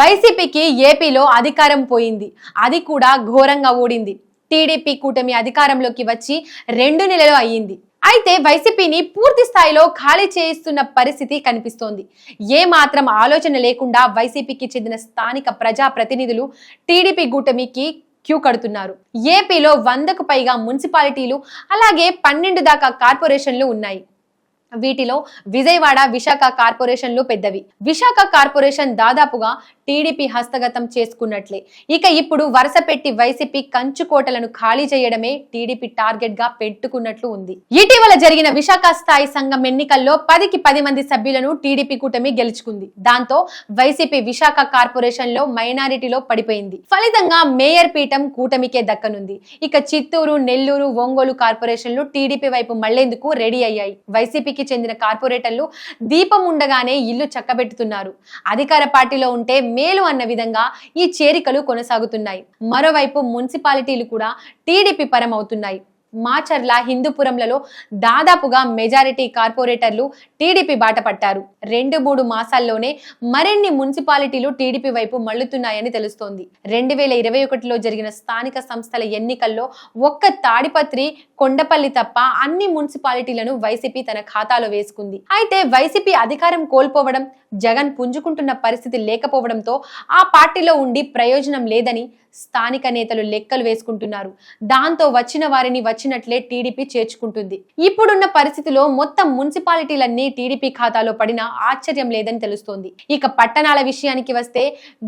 వైసీపీకి ఏపీలో అధికారం పోయింది. అది కూడా ఘోరంగా ఓడింది టీడీపీ కూటమి అధికారంలోకి వచ్చి రెండు నెలలు అయ్యింది. అయితే వైసీపీని పూర్తి స్థాయిలో ఖాళీ చేయిస్తున్న పరిస్థితి కనిపిస్తోంది. ఏ మాత్రం ఆలోచన లేకుండా వైసీపీకి చెందిన స్థానిక ప్రజా ప్రతినిధులు టీడీపీ కూటమికి క్యూ కడుతున్నారు. ఏపీలో వందకు పైగా మున్సిపాలిటీలు అలాగే పన్నెండు దాకా కార్పొరేషన్లు ఉన్నాయి. వీటిలో విజయవాడ విశాఖ కార్పొరేషన్లు పెద్దవి. విశాఖ కార్పొరేషన్ దాదాపుగా టీడీపీ హస్తగతం చేసుకున్నట్లే. ఇక ఇప్పుడు వరుస పెట్టి వైసీపీ కంచుకోటలను ఖాళీ చేయడమే టీడీపీ టార్గెట్గా పెట్టుకున్నట్లు ఉంది. ఇటీవల జరిగిన విశాఖ స్థాయి సంఘం ఎన్నికల్లో పదికి పది మంది సభ్యులను టీడీపీ కూటమి గెలుచుకుంది. దాంతో వైసీపీ విశాఖ కార్పొరేషన్లో మైనారిటీలో పడిపోయింది. ఫలితంగా మేయర్ పీఠం కూటమికే దక్కనుంది. ఇక చిత్తూరు నెల్లూరు ఒంగోలు కార్పొరేషన్లు టీడీపీ వైపు మళ్ళేందుకు రెడీ అయ్యాయి. వైసీపీకి చెందిన కార్పొరేటర్లు దీపం ఉండగానే ఇల్లు చక్కబెట్టుతున్నారు. అధికార పార్టీలో ఉంటే మేలు అన్న విధంగా ఈ చేరికలు కొనసాగుతున్నాయి. మరోవైపు మున్సిపాలిటీలు కూడా టీడీపీ పరం అవుతున్నాయి మాచర్ల హిందూపురంలలో దాదాపుగా మెజారిటీ కార్పొరేటర్లు టీడీపీ బాట పట్టారు. రెండు మూడు మాసాల్లోనే మరిన్ని మున్సిపాలిటీలు టీడీపీ వైపు మళ్ళుతున్నాయని తెలుస్తోంది. రెండు వేల ఇరవై ఒకటిలో జరిగిన స్థానిక సంస్థల ఎన్నికల్లో ఒక్క తాడిపత్రి కొండపల్లి తప్ప అన్ని మున్సిపాలిటీలను వైసీపీ తన ఖాతాలో వేసుకుంది. అయితే వైసీపీ అధికారం కోల్పోవడం జగన్ పుంజుకుంటున్న పరిస్థితి లేకపోవడంతో ఆ పార్టీలో ఉండి ప్రయోజనం లేదని స్థానిక నేతలు లెక్కలు వేసుకుంటున్నారు. దాంతో వచ్చిన వారిని వచ్చినట్లే టీడీపీ చేర్చుకుంటుంది. ఇప్పుడున్న పరిస్థితిలో మొత్తం మున్సిపాలిటీలన్నీ టీడీపీ ఖాతాలో పడినా ఆశ్చర్యం లేదని తెలుస్తోంది. ఇక పట్టణాల విషయానికి వస్తే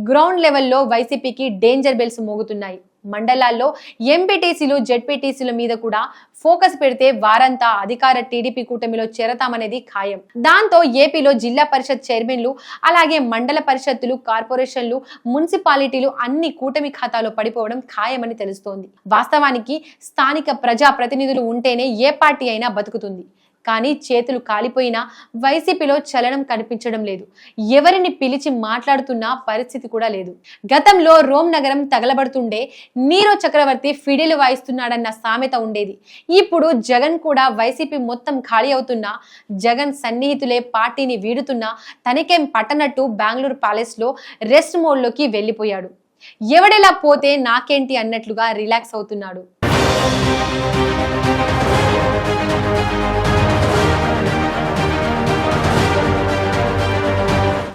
గ్రౌండ్ లెవెల్లో వైసీపీకి డేంజర్ బెల్స్ మోగుతున్నాయి. మండలాల్లో ఎంపీటీసీలు జెడ్పీటీసీల మీద కూడా ఫోకస్ పెడితే వారంతా అధికార టీడీపీ కూటమిలో చేరతామనేది ఖాయం. దాంతో ఏపీలో జిల్లా పరిషత్ చైర్మన్లు అలాగే మండల పరిషత్తులు కార్పొరేషన్లు మున్సిపాలిటీలు అన్ని కూటమి ఖాతాలో పడిపోవడం ఖాయమని తెలుస్తోంది. వాస్తవానికి స్థానిక ప్రజా ప్రతినిధులు ఉంటేనే ఏ పార్టీ అయినా బతుకుతుంది. కానీ చేతులు కాలిపోయినా వైసీపీలో చలనం కనిపించడం లేదు. ఎవరిని పిలిచి మాట్లాడుతున్న పరిస్థితి కూడా లేదు. గతంలో రోమ్ నగరం తగలబడుతుండే నీరో చక్రవర్తి ఫిడిలు వాయిస్తున్నాడన్న సామెత ఉండేది. ఇప్పుడు జగన్ కూడా వైసీపీ మొత్తం ఖాళీ అవుతున్నా జగన్ సన్నిహితులే పార్టీని వీడుతున్నా తనకేం పట్టనట్టు బెంగళూరు ప్యాలెస్లో రెస్ట్ మోడ్లోకి వెళ్ళిపోయాడు. ఎవడెలా పోతే నాకేంటి అన్నట్లుగా రిలాక్స్ అవుతున్నాడు.